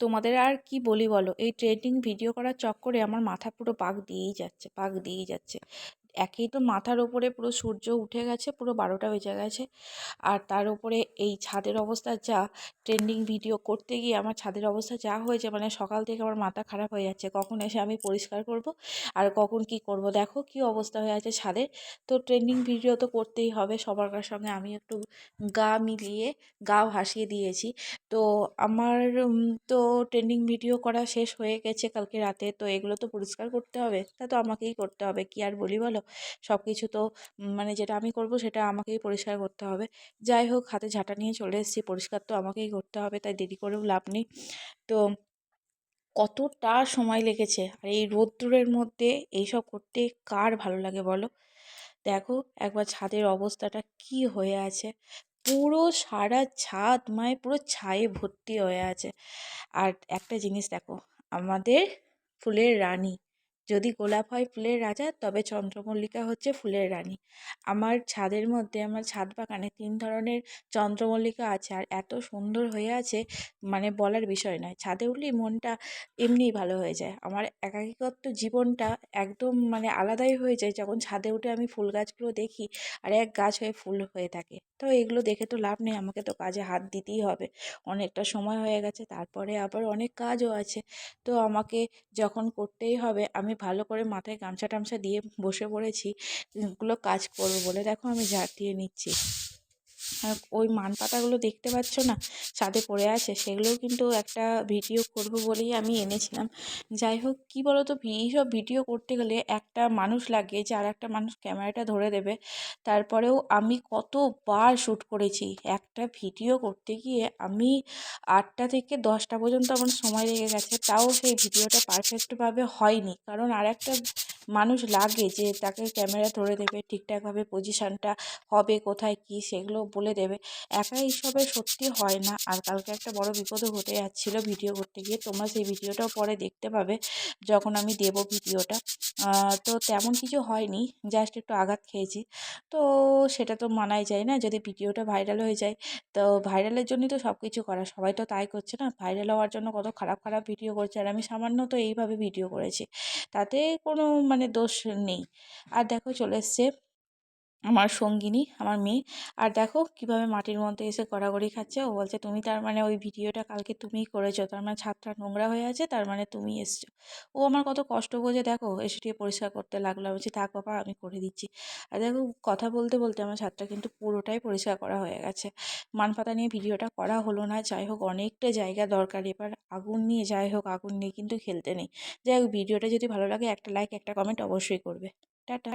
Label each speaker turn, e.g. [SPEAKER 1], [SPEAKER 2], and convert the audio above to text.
[SPEAKER 1] তোমাদের আর কি বলি বলো? এই ট্রেন্ডিং ভিডিও করার চক্করে আমার মাথা পুরো পাক দিয়েই যাচ্ছে, পাক দিয়েই যাচ্ছে। একেই তো মাথার ওপরে পুরো সূর্য উঠে গেছে, পুরো বারোটা বেজে গেছে। আর তার উপরে এই ছাদের অবস্থা যা ট্রেন্ডিং ভিডিও করতে গিয়ে আমার ছাদের অবস্থা যা হয়েছে মানে সকাল থেকে আমার মাথা খারাপ হয়ে যাচ্ছে। কখন এসে আমি পরিষ্কার করব আর কখন কি করব? দেখো কি অবস্থা হয়ে আছে ছাদের। তো ট্রেন্ডিং ভিডিও তো করতেই হবে, সবার সঙ্গে আমি একটু গা মিলিয়ে গাও ভাসিয়ে দিয়েছি। তো আমার তো ট্রেন্ডিং ভিডিও করা শেষ হয়ে গেছে কালকে রাতে, তো এগুলো তো পরিষ্কার করতে হবে। তা তো আমাকেই করতে হবে, কি আর বলি বলো? সব কিছু তো মানে যেটা আমি করব সেটা আমাকেই পরিষ্কার করতে হবে। যাই হোক, হাতে ঝাঁটা নিয়ে চলে এসেছি, পরিষ্কার তো আমাকেই করতে হবে, তাই দেরি করেও লাভ নেই। তো কতটা সময় লেগেছে আর এই রোদ্দুরের মধ্যে এইসব করতে কার ভালো লাগে বলো? দেখো একবার ছাদের অবস্থাটা কি হয়ে আছে। পুরো সারা ছাদ মানে পুরো ছায়ে ভর্তি হয়ে আছে। আর একটা জিনিস দেখো, আমাদের ফুলের রানী যদি গোলাপ হয় ফুলের রাজা, তবে চন্দ্রমল্লিকা হচ্ছে ফুলের রানী। আমার ছাদের মধ্যে, আমার ছাদ বাগানে তিন ধরনের চন্দ্রমল্লিকা আছে আর এত সুন্দর হয়ে আছে মানে বলার বিষয় নয়। ছাদে উঠলেই মনটা এমনিই ভালো হয়ে যায়। আমার একাকিত্ব জীবনটা একদম মানে আলাদাই হয়ে যায় যখন ছাদে উঠে আমি ফুল গাছগুলো দেখি আর এক গাছ হয়ে ফুল হয়ে থাকে। তো এগুলো দেখে তো লাভ নেই, আমাকে তো কাজে হাত দিতেই হবে। অনেকটা সময় হয়ে গেছে, তারপরে আবার অনেক কাজও আছে। তো আমাকে যখন করতেই হবে, আমি ভালো করে মাথায় গামছা টামছা দিয়ে বসে পড়েছি এগুলো কাজ করব বলে। দেখো আমি ঝাঁটিয়ে নিচ্ছি। ওই মান পাতাগুলো দেখতে পাচ্ছ না? ছাদে পড়ে আছে। সেগুলোও কিন্তু একটা ভিডিও করব বলেই আমি এনেছিলাম। যাই হোক, কী বলো তো এইসব ভিডিও করতে গেলে একটা মানুষ লাগে যে আর একটা মানুষ ক্যামেরাটা ধরে দেবে। তারপরেও আমি কতবার শ্যুট করেছি। একটা ভিডিও করতে গিয়ে আমি আটটা থেকে দশটা পর্যন্ত আমার সময় লেগে গেছে। তাও সেই ভিডিওটা পারফেক্টভাবে হয়নি। কারণ আর একটা মানুষ লাগে যে তাকে ক্যামেরা ধরে দেবে ঠিকঠাকভাবে পজিশানটা হবে কোথায়, কী সেগুলো বলে দেবে। একা এইসবে সত্যি হয় না। আর কালকে একটা বড় বিপদও ঘটে যাচ্ছিল ভিডিও করতে গিয়ে। তোমরা সেই ভিডিওটাও পরে দেখতে পাবে যখন আমি দেব ভিডিওটা তো তেমন কিছু হয়নি। জাস্ট একটু আঘাত খেয়েছি। তো সেটা তো মানাই যায় না। যদি ভিডিওটা ভাইরাল হয়ে যায়, তো ভাইরালের জন্যই তো সব কিছু করা। সবাই তো তাই করছে না। ভাইরাল হওয়ার জন্য কত খারাপ খারাপ ভিডিও করছে। আর আমি সামান্য তো এইভাবে ভিডিও করেছি। তাতে কোনো মানে দোষ নেই। আর দেখো চলে এসছে আমার সঙ্গিনী, আমার মেয়ে। আর দেখো কীভাবে মাটির মধ্যে এসে গড়াগড়ি খাচ্ছে। ও বলছে, তুমি তার মানে ওই ভিডিওটা কালকে তুমিই করেছ। তার মানে ছাদটা নোংরা হয়ে আছে, তার মানে তুমি এসছো। ও আমার কত কষ্ট বোঝে, দেখো। এসে দিয়ে পরিষ্কার করতে লাগল। বলছি, থাক বাবা, আমি করে দিচ্ছি। আর দেখো কথা বলতে বলতে আমার ছাদটা কিন্তু পুরোটাই পরিষ্কার করা হয়ে গেছে। মান পাতা নিয়ে ভিডিওটা করা হলো না। যাই হোক, অনেকটা জায়গা দরকার। এবার আগুন নিয়ে, যাই হোক, আগুন নিয়ে কিন্তু খেলতে নেই। যাই হোক, ভিডিওটা যদি ভালো লাগে, একটা লাইক একটা কমেন্ট অবশ্যই করবে। টাটা।